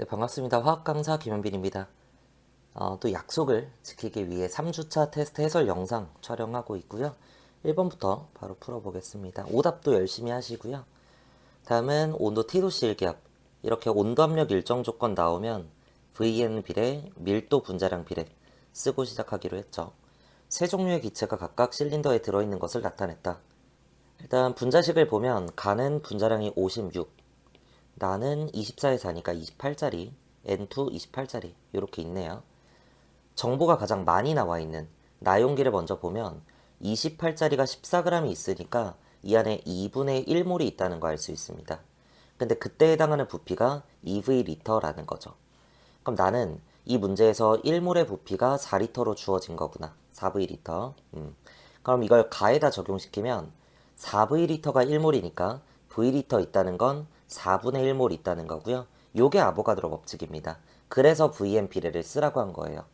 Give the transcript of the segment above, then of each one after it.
네, 반갑습니다. 화학 강사 김현빈입니다. 어, 또 약속을 지키기 위해 3주차 테스트 해설 영상 촬영하고 있고요. 1번부터 바로 풀어보겠습니다. 오답도 열심히 하시고요. 다음은 온도 T도씨 일기압. 이렇게 온도 압력 일정 조건 나오면 VN 비례, 밀도 분자량 비례 쓰고 시작하기로 했죠. 세 종류의 기체가 각각 실린더에 들어있는 것을 나타냈다. 일단 분자식을 보면 간은 분자량이 56, 나는 24에 사니까 28짜리, N2 28짜리 이렇게 있네요. 정보가 가장 많이 나와 있는 나용기를 먼저 보면 28짜리가 14g이 있으니까 이 안에 2분의 1몰이 있다는 거 알 수 있습니다. 근데 그때 해당하는 부피가 2V 리터라는 거죠. 그럼 나는 이 문제에서 1몰의 부피가 4리터로 주어진 거구나. 4V 리터. 음. 그럼 이걸 가에다 적용시키면 4V 리터가 1몰이니까 V 리터 있다는 건 4분의 1몰 있다는 거고요. 요게 아보가드로 법칙입니다. 그래서 VM 비례를 쓰라고 한 거예요.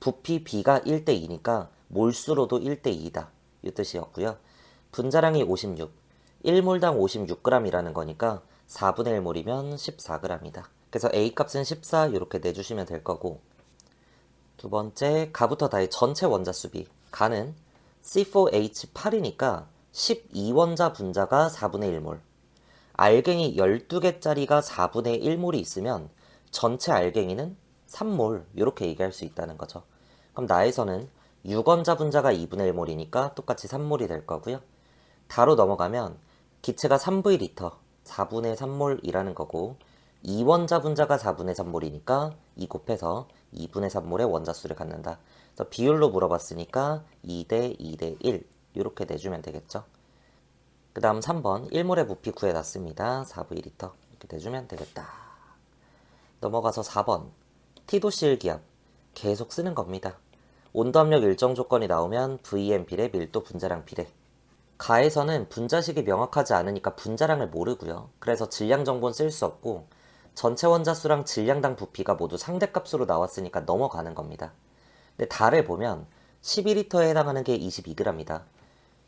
부피 B가 1대 2니까 몰수로도 1대 2다. 이 뜻이었고요. 분자량이 56. 1몰당 56g이라는 거니까 4분의 1몰이면 14g이다. 그래서 A 값은 14 이렇게 내주시면 될 거고 두 번째 가부터 다의 전체 원자 수비 가는 C4H8이니까 12원자 분자가 4분의 1몰 알갱이 12개짜리가 4분의 1몰이 있으면 전체 알갱이는 3몰 이렇게 얘기할 수 있다는 거죠. 그럼 나에서는 6원자 분자가 2분의 1몰이니까 똑같이 3몰이 될 거고요. 다로 넘어가면 기체가 3V 리터 4분의 3몰이라는 거고 2원자 분자가 4분의 3몰이니까 2 곱해서 2분의 3몰의 원자수를 갖는다. 그래서 비율로 물어봤으니까 2대 2대 1 이렇게 내주면 되겠죠. 그 다음 3번 1몰의 부피 구해놨습니다. 4V 리터 이렇게 내주면 되겠다. 넘어가서 4번 T도실 기압 계속 쓰는 겁니다. 온도 압력 일정 조건이 나오면 VM 비례 밀도 분자량 비례 가에서는 분자식이 명확하지 않으니까 분자량을 모르고요. 그래서 질량 정보는 쓸 수 없고 전체 원자 수랑 질량당 부피가 모두 상대값으로 나왔으니까 넘어가는 겁니다. 근데 달을 보면 12리터에 해당하는 게 22g이다.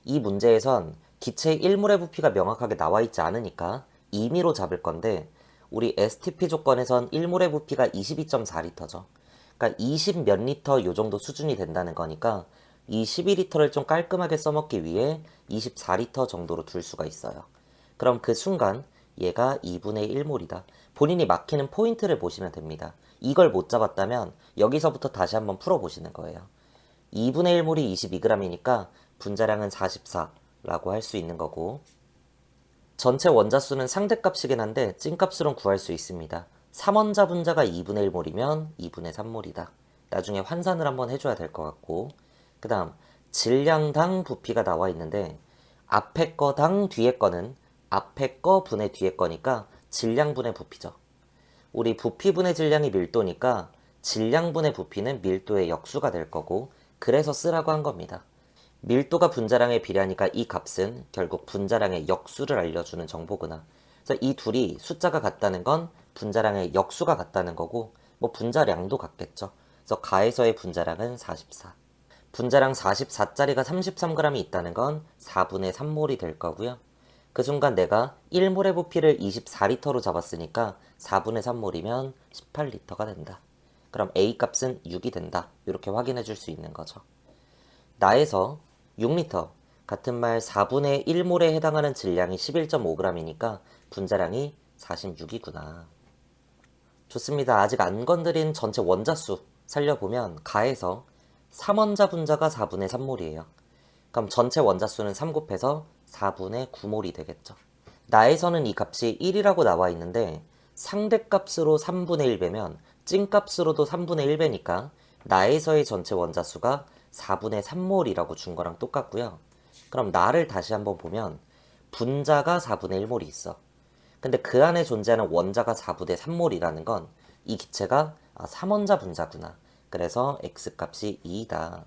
이 문제에선 기체의 1몰의 부피가 명확하게 나와 있지 않으니까 임의로 잡을 건데 우리 STP 조건에선 1몰의 부피가 22.4리터죠. 그러니까 20 몇 리터 요 정도 수준이 된다는 거니까 이 12리터를 좀 깔끔하게 써먹기 위해 24리터 정도로 둘 수가 있어요. 그럼 그 순간 얘가 2분의 1몰이다. 본인이 막히는 포인트를 보시면 됩니다. 이걸 못 잡았다면 여기서부터 다시 한번 풀어보시는 거예요. 2분의 1몰이 22g이니까 분자량은 44라고 할 수 있는 거고 전체 원자수는 상대값이긴 한데 찐값으론 구할 수 있습니다. 3원자 분자가 2분의 1몰이면 2분의 3몰이다. 나중에 환산을 한번 해줘야 될 것 같고 그 다음 질량당 부피가 나와 있는데 앞에 거당 뒤에 거는 앞에 거 분의 뒤에 거니까 질량분의 부피죠. 우리 부피분의 질량이 밀도니까 질량분의 부피는 밀도의 역수가 될 거고 그래서 쓰라고 한 겁니다. 밀도가 분자량에 비례하니까 이 값은 결국 분자량의 역수를 알려주는 정보구나. 그래서 이 둘이 숫자가 같다는 건 분자량의 역수가 같다는 거고 뭐 분자량도 같겠죠. 그래서 가에서의 분자량은 44. 분자량 44짜리가 33g이 있다는 건 4분의 3몰이 될 거고요. 그 순간 내가 1몰의 부피를 24리터로 잡았으니까 4분의 3몰이면 18리터가 된다. 그럼 A 값은 6이 된다. 이렇게 확인해 줄 수 있는 거죠. 나에서 6리터 같은 말 4분의 1몰에 해당하는 질량이 11.5g이니까 분자량이 46이구나. 좋습니다. 아직 안 건드린 전체 원자수 살려보면 가에서 3원자 분자가 4분의 3몰이에요. 그럼 전체 원자수는 3 곱해서 4분의 9몰이 되겠죠. 나에서는 이 값이 1이라고 나와 있는데 상대값으로 3분의 1 배면 찐값으로도 3분의 1 배니까 나에서의 전체 원자수가 4분의 3몰이라고 준 거랑 똑같고요. 그럼 나를 다시 한번 보면 분자가 4분의 1몰이 있어. 근데 그 안에 존재하는 원자가 4분의 3몰이라는 건 이 기체가 아, 3원자 분자구나. 그래서 x값이 2다.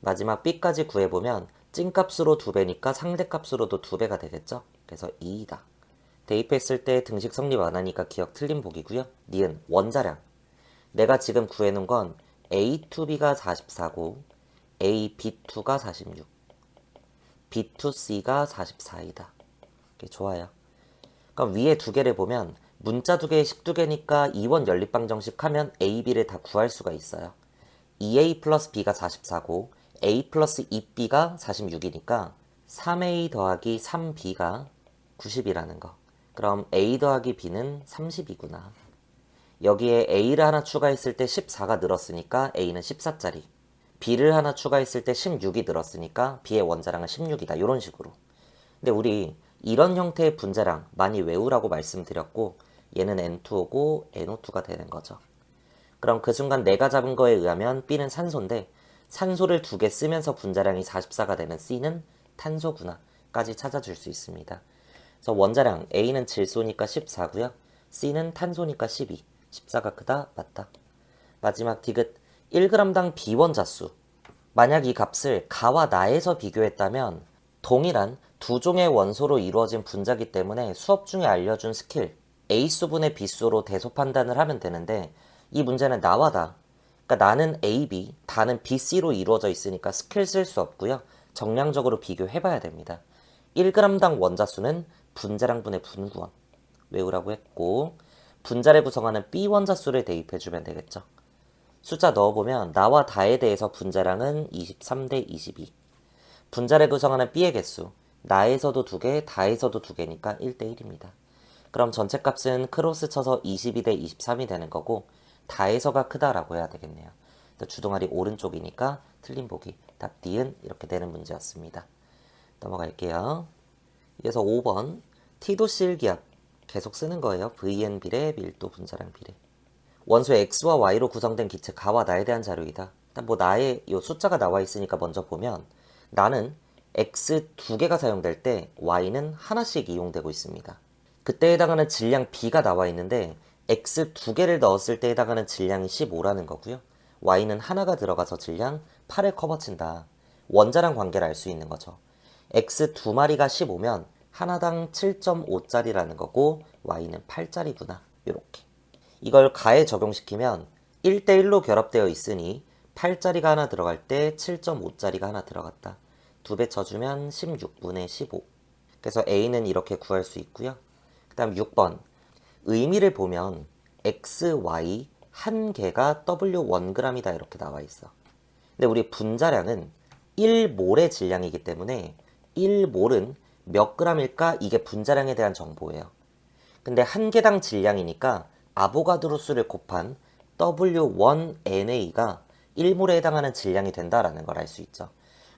마지막 b까지 구해보면 찐값으로 2배니까 상대값으로도 2배가 되겠죠? 그래서 2이다. 대입했을 때 등식 성립 안 하니까 기억 틀린 복이고요. 니은 원자량. 내가 지금 구해놓은 건 A2B가 44고 AB2가 46, B2C가 44이다. 이게 좋아요. 그럼 위에 두 개를 보면 문자 두 개에 식두 개니까 이원 연립방정식 하면 A, B를 다 구할 수가 있어요. 2A 플러스 B가 44고 A 플러스 2B가 46이니까 3A 더하기 3B가 90이라는 거. 그럼 A 더하기 B는 30이구나. 여기에 A를 하나 추가했을 때 14가 늘었으니까 A는 14짜리. B를 하나 추가했을 때 16이 늘었으니까 B의 원자량은 16이다. 이런 식으로. 근데 우리 이런 형태의 분자량 많이 외우라고 말씀드렸고 얘는 N2O고 NO2가 되는 거죠. 그럼 그 순간 내가 잡은 거에 의하면 B는 산소인데 산소를 두 개 쓰면서 분자량이 44가 되는 C는 탄소구나 까지 찾아줄 수 있습니다. 그래서 원자량 A는 질소니까 14고요. C는 탄소니까 12. 14가 크다? 맞다. 마지막 디귿 1g당 비원자수. 만약 이 값을 가와 나에서 비교했다면 동일한 두 종의 원소로 이루어진 분자기 때문에 수업 중에 알려준 스킬 A수분의 B수로 대소 판단을 하면 되는데 이 문제는 나와 다. 그러니까 나는 AB, 다는 BC로 이루어져 있으니까 스킬 쓸 수 없고요. 정량적으로 비교해봐야 됩니다. 1g당 원자수는 분자량분의 분구원 외우라고 했고 분자를 구성하는 B 원자수를 대입해주면 되겠죠. 숫자 넣어보면 나와 다에 대해서 분자량은 23대 22 분자를 구성하는 B의 개수 나에서도 2개, 다에서도 2개니까 1대 1입니다. 그럼 전체 값은 크로스 쳐서 22대 23이 되는 거고 다에서가 크다라고 해야 되겠네요. 주동아리 오른쪽이니까 틀린 보기 답 D은 이렇게 되는 문제였습니다. 넘어갈게요. 이어서 5번 T도 실 기압 계속 쓰는 거예요. VN 비례 밀도 분자량 비례 원소 X와 Y로 구성된 기체 가와 나에 대한 자료이다. 일단 뭐 나의 이 숫자가 나와 있으니까 먼저 보면 나는 X 두 개가 사용될 때 Y는 하나씩 이용되고 있습니다. 그때 해당하는 질량 B가 나와 있는데 X 두 개를 넣었을 때 해당하는 질량이 15라는 거고요. Y는 하나가 들어가서 질량 8을 커버친다. 원자량 관계를 알 수 있는 거죠. X 두 마리가 15면 하나당 7.5짜리라는 거고 Y는 8짜리구나. 이렇게. 이걸 가에 적용시키면 1대1로 결합되어 있으니 8짜리가 하나 들어갈 때 7.5짜리가 하나 들어갔다. 두 배 쳐주면 16분의 15. 그래서 A는 이렇게 구할 수 있고요. 그 다음 6번. 의미를 보면 X, Y 한 개가 W1g이다 이렇게 나와 있어. 근데 우리 분자량은 1몰의 질량이기 때문에 1몰은 몇 g일까 이게 분자량에 대한 정보예요. 근데 한 개당 질량이니까 아보가드로 수를 곱한 W1NA가 1몰에 해당하는 질량이 된다라는 걸 알 수 있죠.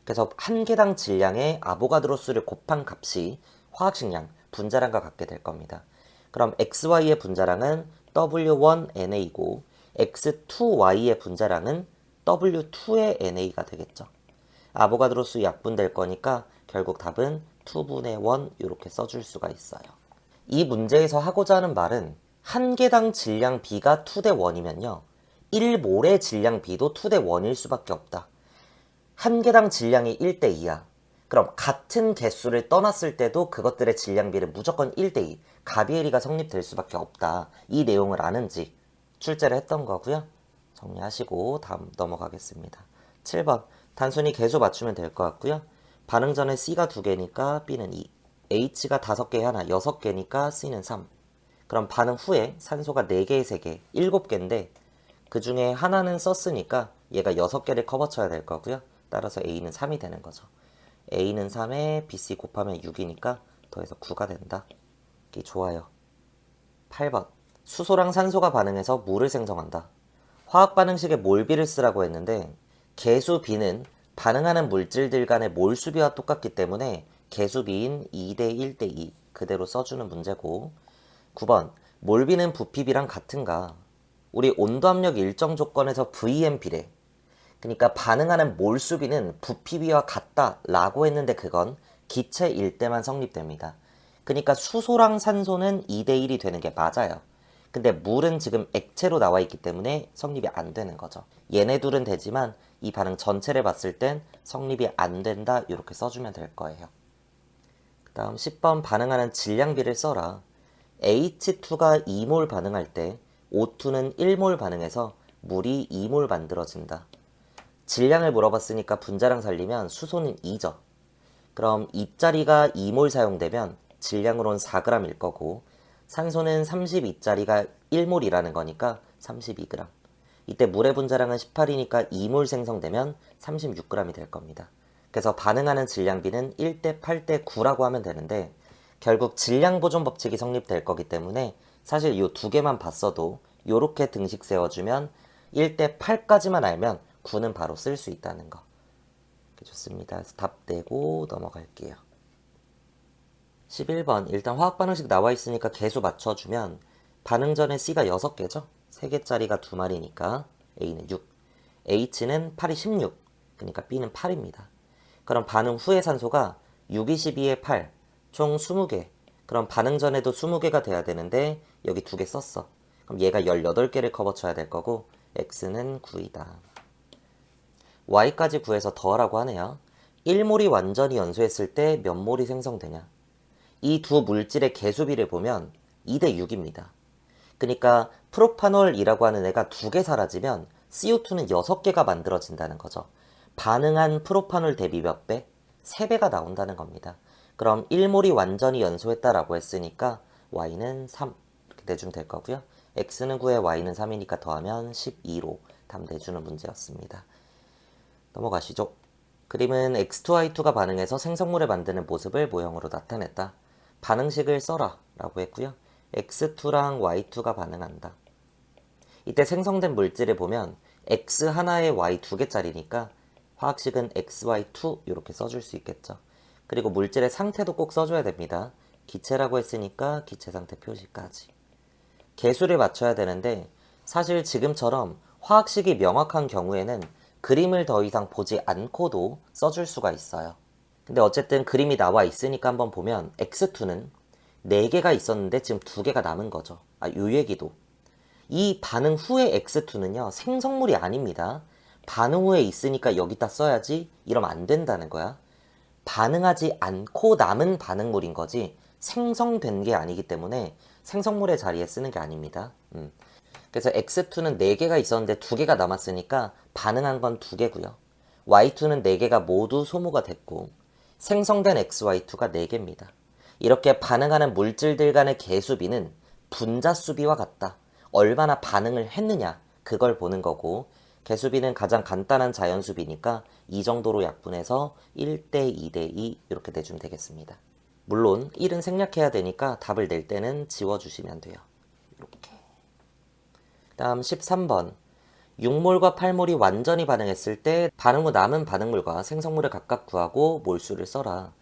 그래서 한 개당 질량의 아보가드로 수를 곱한 값이 화학식량, 분자량과 같게 될 겁니다. 그럼 XY의 분자량은 W1NA고 X2Y의 분자량은 W2의 NA가 되겠죠. 아보가드로 수 약분될 거니까 결국 답은 2분의 1 이렇게 써줄 수가 있어요. 이 문제에서 하고자 하는 말은 한 개당 질량 B가 2대 1이면요. 1몰의 질량 B도 2대 1일 수밖에 없다. 한 개당 질량이 1대 2야. 그럼 같은 개수를 떠났을 때도 그것들의 질량비는 무조건 1대 2. 가비에리가 성립될 수밖에 없다. 이 내용을 아는지 출제를 했던 거고요. 정리하시고 다음 넘어가겠습니다. 7번 단순히 개수 맞추면 될 것 같고요. 반응 전에 C가 2개니까 B는 2. H가 5개에 하나 6개니까 C는 3. 그럼 반응 후에 산소가 4개에 3개, 7개인데 그 중에 하나는 썼으니까 얘가 6개를 커버 쳐야 될 거고요. 따라서 A는 3이 되는 거죠. A는 3에 BC 곱하면 6이니까 더해서 9가 된다. 이게 좋아요. 8번 수소랑 산소가 반응해서 물을 생성한다. 화학 반응식에 몰비를 쓰라고 했는데 개수 B는 반응하는 물질들 간의 몰수비와 똑같기 때문에 개수비인 2대 1대 2 그대로 써주는 문제고 9번 몰비는 부피비랑 같은가? 우리 온도 압력 일정 조건에서 VM 비례 그러니까 반응하는 몰수비는 부피비와 같다라고 했는데 그건 기체일 때만 성립됩니다. 그러니까 수소랑 산소는 2대 1이 되는 게 맞아요. 근데 물은 지금 액체로 나와 있기 때문에 성립이 안 되는 거죠. 얘네 둘은 되지만 이 반응 전체를 봤을 땐 성립이 안 된다 이렇게 써주면 될 거예요. 그 다음 10번 반응하는 질량비를 써라. H2가 2몰 반응할 때 O2는 1몰 반응해서 물이 2몰 만들어진다. 질량을 물어봤으니까 분자량 살리면 수소는 2죠. 그럼 입자리가 2몰 사용되면 질량으로는 4g일 거고 산소는 32짜리가 1몰이라는 거니까 32g. 이때 물의 분자량은 18이니까 2몰 생성되면 36g이 될 겁니다. 그래서 반응하는 질량비는 1대 8대 9라고 하면 되는데 결국 질량 보존 법칙이 성립될 거기 때문에 사실 이 두 개만 봤어도 이렇게 등식 세워주면 1대 8까지만 알면 9는 바로 쓸 수 있다는 거. 좋습니다. 답 되고 넘어갈게요. 11번 일단 화학 반응식 나와 있으니까 개수 맞춰주면 반응 전에 C가 6개죠. 3개짜리가 2마리니까 A는 6. H는 8이 16. 그러니까 B는 8입니다. 그럼 반응 후의 산소가 6, 22에 8. 총 20개. 그럼 반응 전에도 20개가 돼야 되는데 여기 2개 썼어. 그럼 얘가 18개를 커버 쳐야 될 거고 X는 9이다. Y까지 구해서 더하라고 하네요. 1몰이 완전히 연소했을 때 몇 몰이 생성되냐? 이 두 물질의 개수비를 보면 2대 6입니다. 그러니까 프로파놀이라고 하는 애가 두 개 사라지면 CO2는 6개가 만들어진다는 거죠. 반응한 프로파놀 대비 몇 배? 3배가 나온다는 겁니다. 그럼 1몰이 완전히 연소했다라고 했으니까 Y는 3 이렇게 내주면 될 거고요. X는 9에 Y는 3이니까 더하면 12로 답 내주는 문제였습니다. 넘어가시죠. 그림은 X2Y2가 반응해서 생성물을 만드는 모습을 모형으로 나타냈다. 반응식을 써라 라고 했고요. X2랑 Y2가 반응한다. 이때 생성된 물질을 보면 X 하나에 Y 두 개짜리니까 화학식은 XY2 이렇게 써줄 수 있겠죠. 그리고 물질의 상태도 꼭 써줘야 됩니다. 기체라고 했으니까 기체 상태 표시까지. 개수를 맞춰야 되는데 사실 지금처럼 화학식이 명확한 경우에는 그림을 더 이상 보지 않고도 써줄 수가 있어요. 근데 어쨌든 그림이 나와 있으니까 한번 보면 X2는 4개가 있었는데 지금 2개가 남은 거죠. 아, 요 얘기도. 이 반응 후의 X2는요, 생성물이 아닙니다. 반응 후에 있으니까 여기다 써야지 이러면 안 된다는 거야. 반응하지 않고 남은 반응물인 거지 생성된 게 아니기 때문에 생성물의 자리에 쓰는 게 아닙니다. 음. 그래서 X2는 4개가 있었는데 2개가 남았으니까 반응한 건 2개고요. Y2는 4개가 모두 소모가 됐고 생성된 XY2가 4개입니다. 이렇게 반응하는 물질들 간의 개수비는 분자 수비와 같다. 얼마나 반응을 했느냐 그걸 보는 거고 개수비는 가장 간단한 자연수비니까 이 정도로 약분해서 1대 2대 2 이렇게 내주면 되겠습니다. 물론 1은 생략해야 되니까 답을 낼 때는 지워주시면 돼요. 이렇게. 다음 13번. 6몰과 8몰이 완전히 반응했을 때 반응 후 남은 반응물과 생성물을 각각 구하고 몰수를 써라.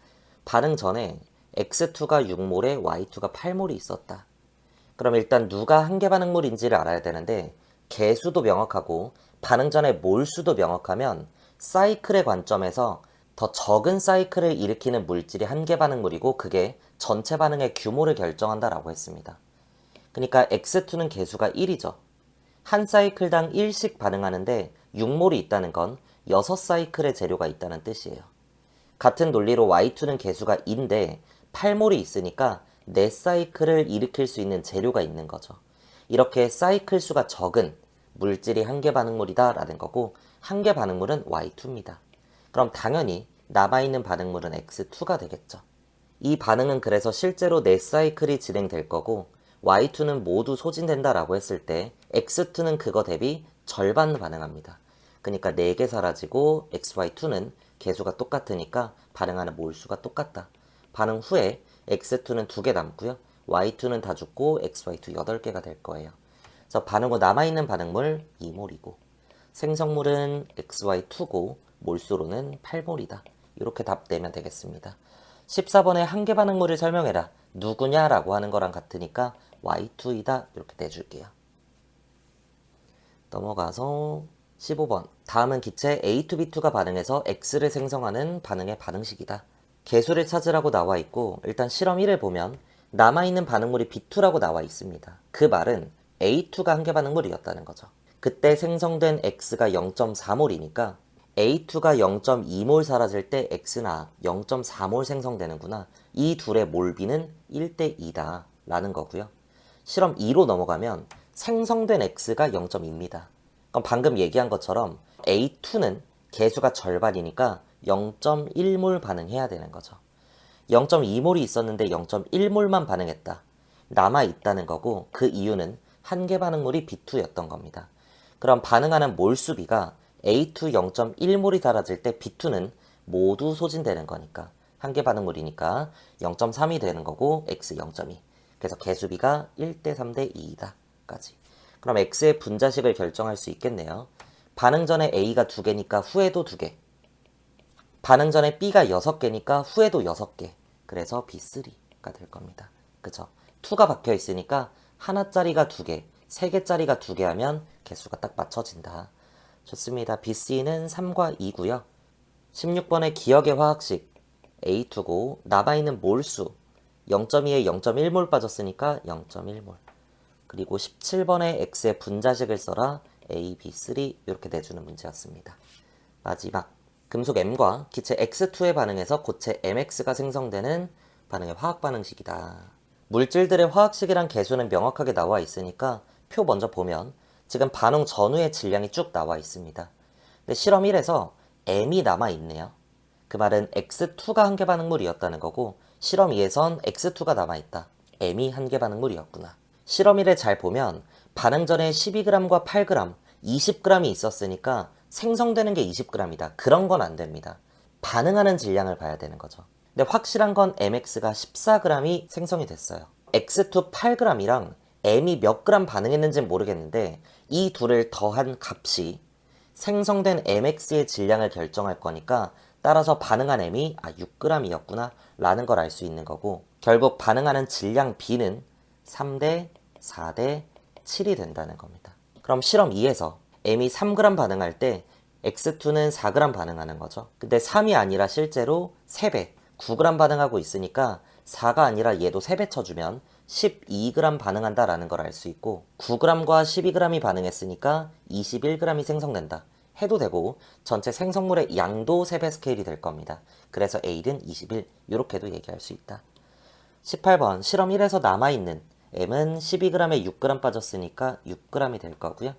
반응 전에 X2가 6몰에 Y2가 8몰이 있었다. 그럼 일단 누가 한계 반응물인지를 알아야 되는데 개수도 명확하고 반응 전에 몰수도 명확하면 사이클의 관점에서 더 적은 사이클을 일으키는 물질이 한계 반응물이고 그게 전체 반응의 규모를 결정한다라고 했습니다. 그러니까 X2는 개수가 1이죠. 한 사이클당 1씩 반응하는데 6몰이 있다는 건 6사이클의 재료가 있다는 뜻이에요. 같은 논리로 Y2는 개수가 2인데 8몰이 있으니까 4사이클을 일으킬 수 있는 재료가 있는 거죠. 이렇게 사이클 수가 적은 물질이 한계 반응물이다 라는 거고 한계 반응물은 Y2입니다. 그럼 당연히 남아있는 반응물은 X2가 되겠죠. 이 반응은 그래서 실제로 4사이클이 진행될 거고 Y2는 모두 소진된다라고 했을 때 X2는 그거 대비 절반 반응합니다. 그러니까 4개 사라지고 XY2는 개수가 똑같으니까 반응하는 몰수가 똑같다. 반응 후에 X2는 2개 남고요. Y2는 다 죽고 XY2 8개가 될 거예요. 그래서 반응 후 남아있는 반응물 2몰이고 생성물은 XY2고 몰수로는 8몰이다. 이렇게 답 내면 되겠습니다. 14번에 한계 반응물을 설명해라. 누구냐라고 하는 거랑 같으니까 Y2이다. 이렇게 내줄게요. 넘어가서 15번. 다음은 기체 A2B2가 반응해서 X를 생성하는 반응의 반응식이다. 개수를 찾으라고 나와 있고 일단 실험 1을 보면 남아있는 반응물이 B2라고 나와 있습니다. 그 말은 A2가 한계 반응물이었다는 거죠. 그때 생성된 X가 0.4몰이니까 A2가 0.2몰 사라질 때 X나 0.4몰 생성되는구나. 이 둘의 몰비는 1대 2다 라는 거고요. 실험 2로 넘어가면 생성된 X가 0.2입니다. 그럼 방금 얘기한 것처럼 A2는 개수가 절반이니까 0.1몰 반응해야 되는 거죠. 0.2몰이 있었는데 0.1몰만 반응했다. 남아 있다는 거고 그 이유는 한계 반응물이 B2였던 겁니다. 그럼 반응하는 몰수비가 A2 0.1몰이 달아질 때 B2는 모두 소진되는 거니까 한계 반응물이니까 0.3이 되는 거고 X 0.2 그래서 개수비가 1대 3대 2이다 까지 그럼 X의 분자식을 결정할 수 있겠네요. 반응 전에 A가 2개니까 후에도 2개 반응 전에 B가 6개니까 후에도 6개 그래서 B3가 될 겁니다. 그쵸? 2가 박혀 있으니까 하나짜리가 2개, 3개짜리가 2개 하면 개수가 딱 맞춰진다. 좋습니다. BC는 3과 2고요. 16번의 기억의 화학식 A2고 남아있는 몰수 0.2에 0.1몰 빠졌으니까 0.1몰 그리고 17번의 X의 분자식을 써라 A, B, 3 이렇게 내주는 문제였습니다. 마지막 금속 M과 기체 X2의 반응에서 고체 MX가 생성되는 반응의 화학 반응식이다. 물질들의 화학식이란 개수는 명확하게 나와 있으니까 표 먼저 보면 지금 반응 전후의 질량이 쭉 나와 있습니다. 근데 실험 1에서 M이 남아 있네요. 그 말은 X2가 한계 반응물이었다는 거고 실험 2에선 X2가 남아 있다. M이 한계 반응물이었구나. 실험 1에 잘 보면 반응 전에 12g과 8g, 20g이 있었으니까 생성되는 게 20g이다. 그런 건 안 됩니다. 반응하는 질량을 봐야 되는 거죠. 근데 확실한 건 MX가 14g이 생성이 됐어요. X2 8g이랑 M이 몇 g 반응했는지는 모르겠는데 이 둘을 더한 값이 생성된 MX의 질량을 결정할 거니까 따라서 반응한 M이 아 6g이었구나 라는 걸 알 수 있는 거고 결국 반응하는 질량 B는 3대 4대 7이 된다는 겁니다. 그럼 실험 2에서 M이 3g 반응할 때 X2는 4g 반응하는 거죠. 근데 3이 아니라 실제로 3배, 9g 반응하고 있으니까 4가 아니라 얘도 3배 쳐주면 12g 반응한다라는 걸 알 수 있고 9g과 12g이 반응했으니까 21g이 생성된다. 해도 되고 전체 생성물의 양도 3배 스케일이 될 겁니다. 그래서 A는 21 이렇게도 얘기할 수 있다. 18번 실험 1에서 남아있는 M은 12g에 6g 빠졌으니까 6g이 될 거고요.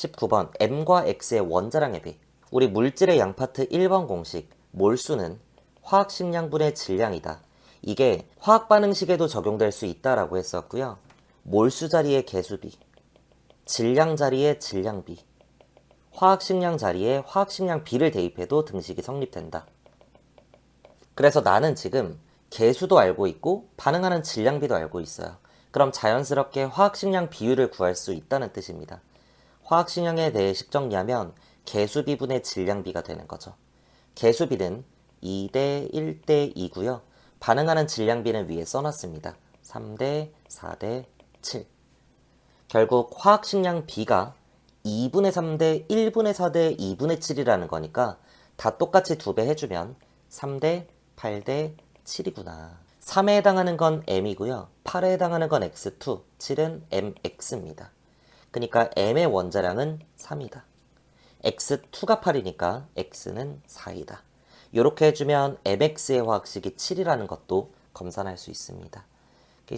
19번 M과 X의 원자량 의 비 우리 물질의 양파트 1번 공식 몰수는 화학식량분의 질량이다. 이게 화학 반응식에도 적용될 수 있다라고 했었고요. 몰수 자리의 개수비, 질량 자리의 질량비, 화학식량 자리에 화학식량 비를 대입해도 등식이 성립된다. 그래서 나는 지금 개수도 알고 있고 반응하는 질량비도 알고 있어요. 그럼 자연스럽게 화학식량 비율을 구할 수 있다는 뜻입니다. 화학식량에 대해 식정리하면 개수비분의 질량비가 되는 거죠. 개수비는 2대 1대 2고요. 반응하는 질량비는 위에 써놨습니다. 3대 4대 7. 결국 화학식량 B가 2분의 3대 1분의 4대 2분의 7이라는 거니까 다 똑같이 두 배 해주면 3대 8대 7이구나. 3에 해당하는 건 M이고요. 8에 해당하는 건 X2, 7은 MX입니다. 그러니까 M의 원자량은 3이다. X2가 8이니까 X는 4이다. 이렇게 해주면 MX의 화학식이 7이라는 것도 검산할 수 있습니다.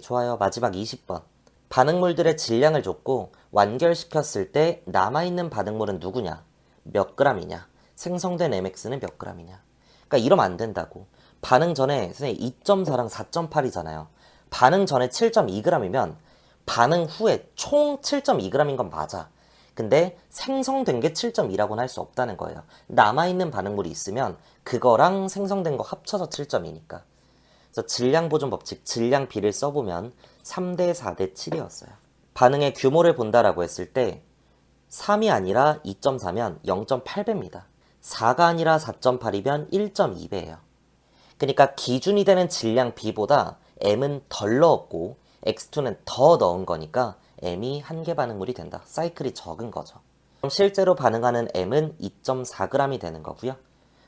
좋아요. 마지막 20번. 반응물들의 질량을 줬고 완결시켰을 때 남아있는 반응물은 누구냐? 몇 g이냐? 생성된 MX는 몇 g이냐? 그러니까 이러면 안 된다고. 반응 전에 선생님 2.4랑 4.8이잖아요. 반응 전에 7.2g이면 반응 후에 총 7.2g인 건 맞아. 근데 생성된 게 7.2라고는 할 수 없다는 거예요. 남아있는 반응물이 있으면 그거랑 생성된 거 합쳐서 7.2니까. 그래서 질량 보존 법칙, 질량 비를 써보면 3대 4대 7이었어요. 반응의 규모를 본다라고 했을 때 3이 아니라 2.4면 0.8배입니다. 4가 아니라 4.8이면 1.2배예요. 그러니까 기준이 되는 질량 B보다 M은 덜 넣었고 X2는 더 넣은 거니까 M이 한계 반응물이 된다. 사이클이 적은 거죠. 그럼 실제로 반응하는 M은 2.4g이 되는 거고요.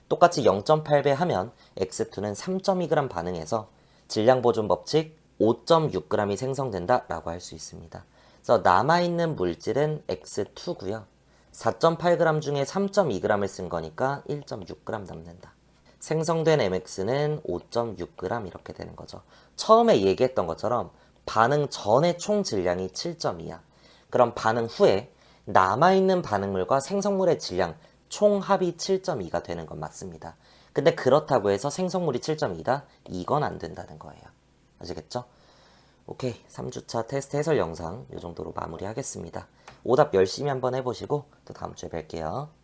똑같이 0.8배 하면 X2는 3.2g 반응해서 질량 보존 법칙 5.6g이 생성된다 라고 할 수 있습니다. 그래서 남아있는 물질은 X2고요. 4.8g 중에 3.2g을 쓴 거니까 1.6g 남는다. 생성된 MX는 5.6g 이렇게 되는 거죠. 처음에 얘기했던 것처럼 반응 전의 총 질량이 7.2야. 그럼 반응 후에 남아있는 반응물과 생성물의 질량 총 합이 7.2가 되는 건 맞습니다. 근데 그렇다고 해서 생성물이 7.2다? 이건 안 된다는 거예요. 아시겠죠? 오케이. 3주차 테스트 해설 영상 이 정도로 마무리하겠습니다. 오답 열심히 한번 해보시고 또 다음 주에 뵐게요.